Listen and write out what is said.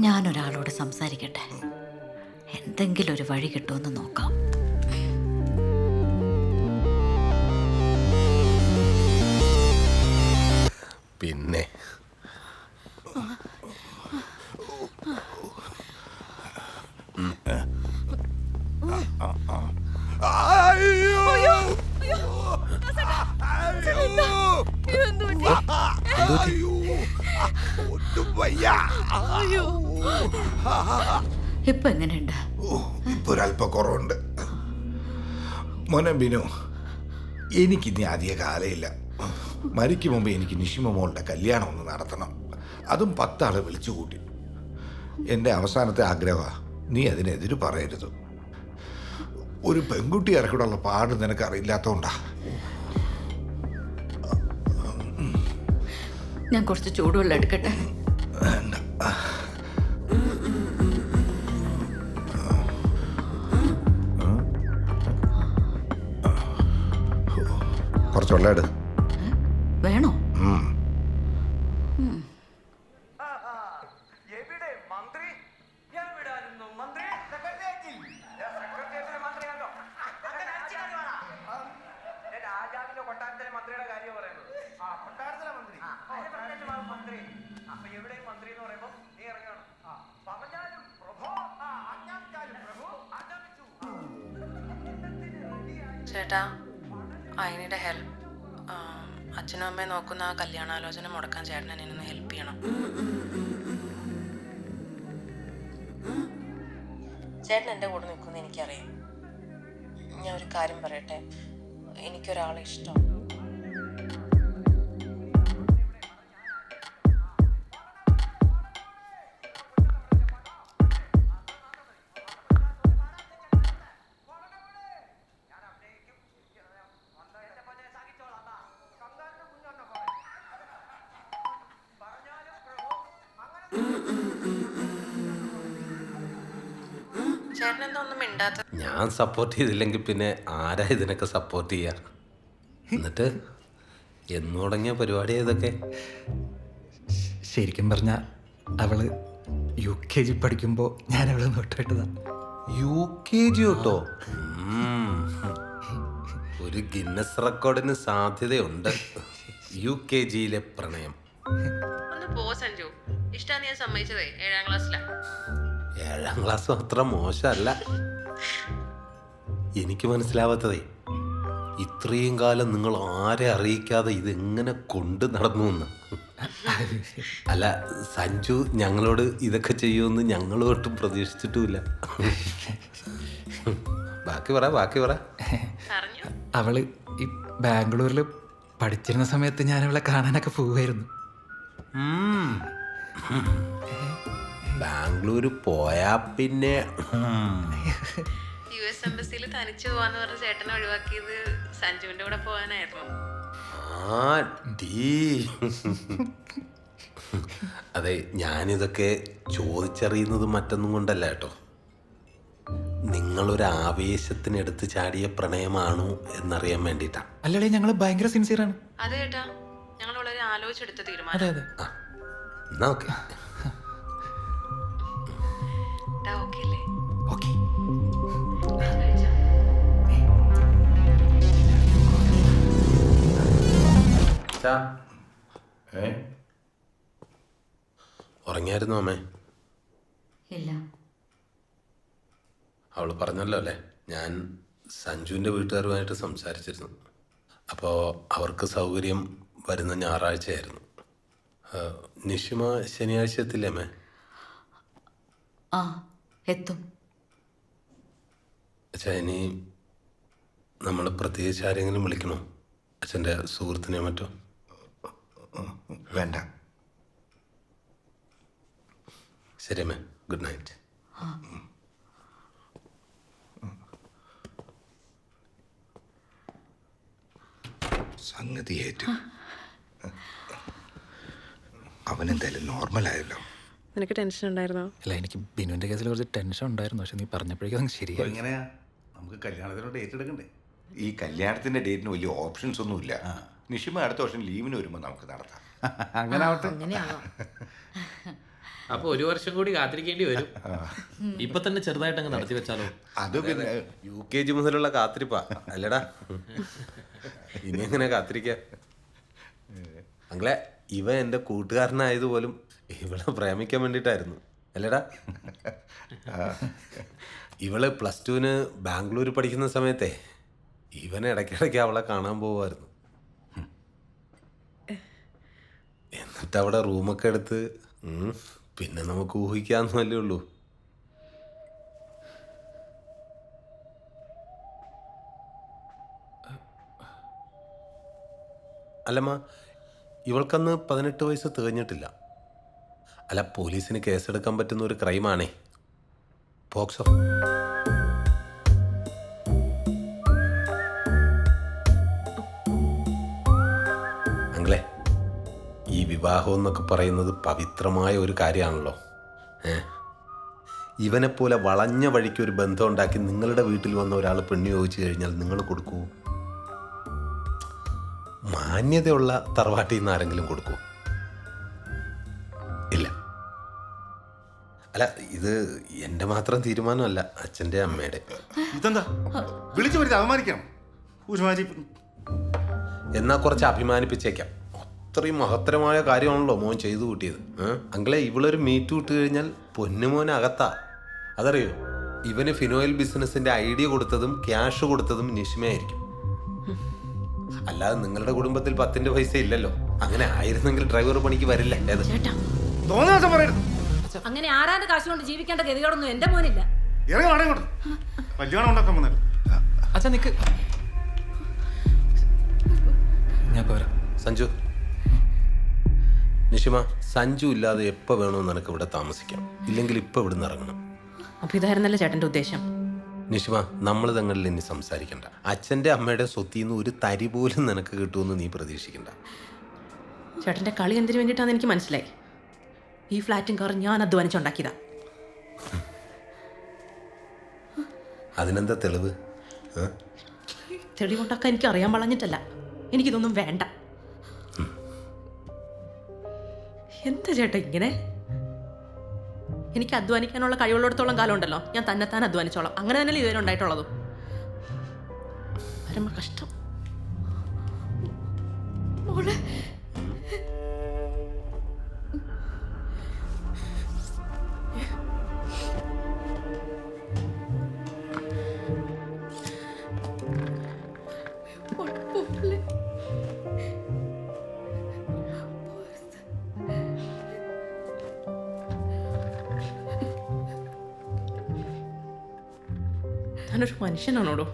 ഞാനൊരാളോട് സംസാരിക്കട്ടെ എന്തെങ്കിലും ഒരു വഴി കിട്ടുമെന്ന് നോക്കാം പിന്നെ ഇപ്പൊ എങ്ങനെയുണ്ട്? ഇപ്പൊ ഒരല്പ കുറവുണ്ട്. മോനെ ബിനു എനിക്കിനി അധിക കാലയില്ല. മരിക്കും മുമ്പ് എനിക്ക് നിഷിമ മോളുടെ കല്യാണം ഒന്ന് നടത്തണം. അതും പത്താളെ വിളിച്ചു കൂട്ടി. എന്റെ അവസാനത്തെ ആഗ്രഹമാണ് നീ അതിനെതിര് പറയരുത്. ഒരു പെൺകുട്ടി ഇറക്കിടുള്ള പാട് നിനക്ക് അറിയില്ലാത്തോണ്ടാ ഞാൻ കുറച്ച് ചൂടുവെള്ളം എടുക്കട്ടെ? കുറച്ച് വെള്ളം എടു. വേണോ? ചേട്ടാ അതിനിടെ ഹെൽപ്പ് അച്ഛനും അമ്മയും നോക്കുന്ന ആ കല്യാണാലോചന മുടക്കാൻ ചേട്ടൻ എന്നെ ഒന്ന് ഹെൽപ്പ് ചെയ്യണം. ചേട്ടൻ എന്റെ കൂടെ നിൽക്കുമെന്ന് എനിക്കറിയാം. ഞാൻ ഒരു കാര്യം പറയട്ടെ? എനിക്കൊരാളെ ഇഷ്ടം. ഞാൻ സപ്പോർട്ട് ചെയ്തില്ലെങ്കിൽ പിന്നെ ആരാ ഇതിനൊക്കെ സപ്പോർട്ട് ചെയ്യാ? എന്നിട്ട് എന്നു തുടങ്ങിയ പരിപാടി ഇതൊക്കെ ശരിക്കും പറഞ്ഞ അവൾ യു കെ ജി പഠിക്കുമ്പോൾ ഞാൻ അവളെ നോട്ടിട്ടതാ യു കെ ജി കേട്ടോ ഒരു ഗിന്നസ് റെക്കോർഡിന് സാധ്യതയുണ്ട്. യു കെ ജിയിലെ പ്രണയം. ഒന്ന് പോ സഞ്ജു. ഇഷ്ടാ ഞാൻ സമ്മതിച്ചതേ? ഏഴാം ക്ലാസ്സിലാണ് ഏഴാം ക്ലാസ് അത്ര മോശമല്ല. എനിക്ക് മനസ്സിലാവാത്തതേ ഇത്രയും കാലം നിങ്ങൾ ആരെ അറിയിക്കാതെ ഇതെങ്ങനെ കൊണ്ട് നടന്നു എന്ന്? അല്ല സഞ്ജു ഞങ്ങളോട് ഇതൊക്കെ ചെയ്യുമെന്ന് ഞങ്ങളോട്ടും പ്രതീക്ഷിച്ചിട്ടുമില്ല. ബാക്കി പറ ബാക്കി പറ. പറഞ്ഞു. അവൾ ഈ ബാംഗ്ലൂരിൽ പഠിച്ചിരുന്ന സമയത്ത് ഞാൻ അവളെ കാണാനൊക്കെ പോവുമായിരുന്നു. ഉം. ബാംഗ്ലൂര് പോയാ പിന്നെ. യു എസ് എംബസിയിൽ തനിച്ചു പോവാന്ന് പറഞ്ഞ ചേട്ടനെ ഒഴിവാക്കിയത് സഞ്ജുവിന്റെ കൂടെ പോകാനായിരുന്നു ആ ഡീ അതെ ഞാനിതൊക്കെ ചോദിച്ചറിയുന്നത് മറ്റൊന്നും കൊണ്ടല്ല കേട്ടോ. നിങ്ങളൊരു ആവേശത്തിന് എടുത്ത് ചാടിയ പ്രണയമാണോ എന്നറിയാൻ വേണ്ടിയിട്ടാ. അല്ലടേ ഞങ്ങൾ ഭയങ്കര സിൻസിയറാണ് അതെ ചേട്ടാ ഞങ്ങൾ വളരെ ആലോചിച്ചെടുത്ത തീരുമാനം. അതെ എന്നാ ഓക്കെ. ഉറങ്ങിയായിരുന്നു അമ്മേ? ഇല്ല. അവൾ പറഞ്ഞല്ലോ അല്ലേ? ഞാൻ സഞ്ജുവിന്റെ വീട്ടുകാരുമായിട്ട് സംസാരിച്ചിരുന്നു. അപ്പോൾ അവർക്ക് സൗകര്യം വരുന്ന ഞായറാഴ്ചയായിരുന്നു. നിഷിമ ശനിയാഴ്ച എത്തില്ലേ അമ്മേ? ആ എത്തും. അച്ഛാ ഇനി നമ്മൾ പ്രത്യേകിച്ച് ആരെങ്കിലും വിളിക്കണോ? അച്ഛന്റെ സുഹൃത്തിനെ മറ്റോ? വേണ്ട. ശരി അമ്മേ ഗുഡ് നൈറ്റ്. സംഗതി ഏറ്റു അവനെന്തായാലും നോർമലായല്ലോ. നിനക്ക് ടെൻഷൻ ഉണ്ടായിരുന്നോ? അല്ല എനിക്ക് ബിനുവിന്റെ കേസിൽ കുറച്ച് ടെൻഷൻ ഉണ്ടായിരുന്നു. പക്ഷെ നീ പറഞ്ഞപ്പോഴേക്കും അതങ്ങ് ശരിയായി. എങ്ങനെയാ? നമുക്ക് കല്യാണത്തിന് ഡേറ്റ് എടുക്കണ്ടേ? ഈ കല്യാണത്തിന്റെ ഡേറ്റിന് വലിയ ഓപ്ഷൻസ് ഒന്നുമില്ല നിഷിമ അടുത്ത വർഷം ലീവിന് വരുമ്പോൾ നമുക്ക് നടത്താം. അങ്ങനെ ആവട്ടെ അങ്ങനെയാണോ? അപ്പൊ ഒരു വർഷം കൂടി കാത്തിരിക്കേണ്ടി വരും. ഇപ്പൊ തന്നെ ചെറുതായിട്ട് അങ്ങ് നടത്തി വെച്ചാലോ? അത് പിന്നെ യു കെ ജി മുതലുള്ള കാത്തിരിപ്പാ. അല്ലടാ. ഇനി എങ്ങനെ കാത്തിരിക്ക? അങ്ങളെ ഇവ എന്റെ കൂട്ടുകാരനായതുപോലും ഇവളെ പ്രേമിക്കാൻ വേണ്ടിയിട്ടായിരുന്നു. അല്ലേടാ? ഇവൾ പ്ലസ് ടുവിന് ബാംഗ്ലൂർ പഠിക്കുന്ന സമയത്തെ ഇവൻ ഇടയ്ക്കിടയ്ക്ക് അവളെ കാണാൻ പോവായിരുന്നു. എന്നിട്ട് അവിടെ റൂമൊക്കെ എടുത്ത് പിന്നെ നമുക്ക് ഊഹിക്കാന്നല്ലേ ഉള്ളൂ. അല്ലമ്മ ഇവൾക്കന്ന് പതിനെട്ട് വയസ്സ് തികഞ്ഞിട്ടില്ല. അല്ല പോലീസിന് കേസെടുക്കാൻ പറ്റുന്ന ഒരു ക്രൈമാണേ. പോക്സോ അങ്ങളെ ഈ വിവാഹം എന്നൊക്കെ പറയുന്നത് പവിത്രമായ ഒരു കാര്യമാണല്ലോ. ഏ? ഇവനെപ്പോലെ വളഞ്ഞ വഴിക്ക് ഒരു ബന്ധം ഉണ്ടാക്കി നിങ്ങളുടെ വീട്ടിൽ വന്ന ഒരാൾ പെണ്ണു ചോദിച്ചു കഴിഞ്ഞാൽ നിങ്ങൾ കൊടുക്കൂ? മാന്യതയുള്ള തറവാട്ടിൽ നിന്ന് ആരെങ്കിലും കൊടുക്കൂ? അല്ല ഇത് എന്റെ മാത്രം തീരുമാനമല്ല അച്ഛന്റെ അമ്മയുടെ. ഇതെന്താ? വിളിച്ചു വരുത്തി അപമാനിക്കാം എന്നാ കുറച്ച് അഭിമാനിപ്പിച്ചേക്കാം. അത്രയും മഹത്തരമായ കാര്യമാണല്ലോ മോൻ ചെയ്തു കൂട്ടിയത്? അങ്കിളെ ഇവളൊരു മീറ്റ് വിട്ട് കഴിഞ്ഞാൽ പൊന്നുമോൻ അകത്താ. അതറിയോ? ഇവന് ഫിനോയിൽ ബിസിനസിന്റെ ഐഡിയ കൊടുത്തതും ക്യാഷ് കൊടുത്തതും നിഷ്മയായിരിക്കും. അല്ലാതെ നിങ്ങളുടെ കുടുംബത്തിൽ പത്തിന്റെ പൈസ ഇല്ലല്ലോ. അങ്ങനെ ആയിരുന്നെങ്കിൽ ഡ്രൈവർ പണിക്ക് വരില്ല. ഏത്? തോന്നാ പറയരുത്. അങ്ങനെ ആരാന്റെ കാശ് കൊണ്ട് ജീവിക്കേണ്ട ഗതികളൊന്നും എന്റെ മോനില്ല. ഇറങ്ങി നടേ ഇങ്ങോട്ട്. കല്യാണം ഉണ്ടാക്കാൻ വന്നത് അച്ഛാ നിക്ക്. ഞാൻ പോരാ. സഞ്ജു. നിഷിമ സഞ്ജു ഇല്ലാതെ എപ്പോൾ വേണമെന്ന് നിനക്ക് ഇവിടെ താമസിക്കാം. ഇല്ലെങ്കിൽ ഇപ്പം നിന്ന് ഇറങ്ങണം. അപ്പൊ ഇതായിരുന്നല്ലേ ചേട്ടന്റെ ഉദ്ദേശം? നിഷിമ നമ്മൾ തങ്ങളിൽ ഇനി സംസാരിക്കണ്ട. അച്ഛന്റെ അമ്മയുടെ സ്വത്തിൽ നിന്ന് ഒരു തരി പോലും നിനക്ക് കിട്ടുമെന്ന് നീ പ്രതീക്ഷിക്കണ്ട. ചേട്ടന്റെ കളി എന്തിനു വേണ്ടിയിട്ടാണെന്ന് എനിക്ക് മനസ്സിലായി. ഈ ഫ്ലാറ്റും കാറും ഞാൻ അധ്വാനിച്ചുണ്ടാക്കിയതാ. അതിനെന്താ തെളിവ്? തെളിവുണ്ടാക്കാൻ എനിക്ക് അറിയാൻ വളഞ്ഞിട്ടല്ല. എനിക്കിതൊന്നും വേണ്ട. എന്താ ചേട്ടാ ഇങ്ങനെ? എനിക്ക് അധ്വാനിക്കാനുള്ള കഴിവുള്ളിടത്തോളം കാലം ഉണ്ടല്ലോ ഞാൻ തന്നെത്താൻ അധ്വാനിച്ചോളാം. അങ്ങനെ തന്നെയല്ലേ ഇതുവരെ ഉണ്ടായിട്ടുള്ളതും. പരമ കഷ്ടം. താനൊരു മനുഷ്യനാണോടോ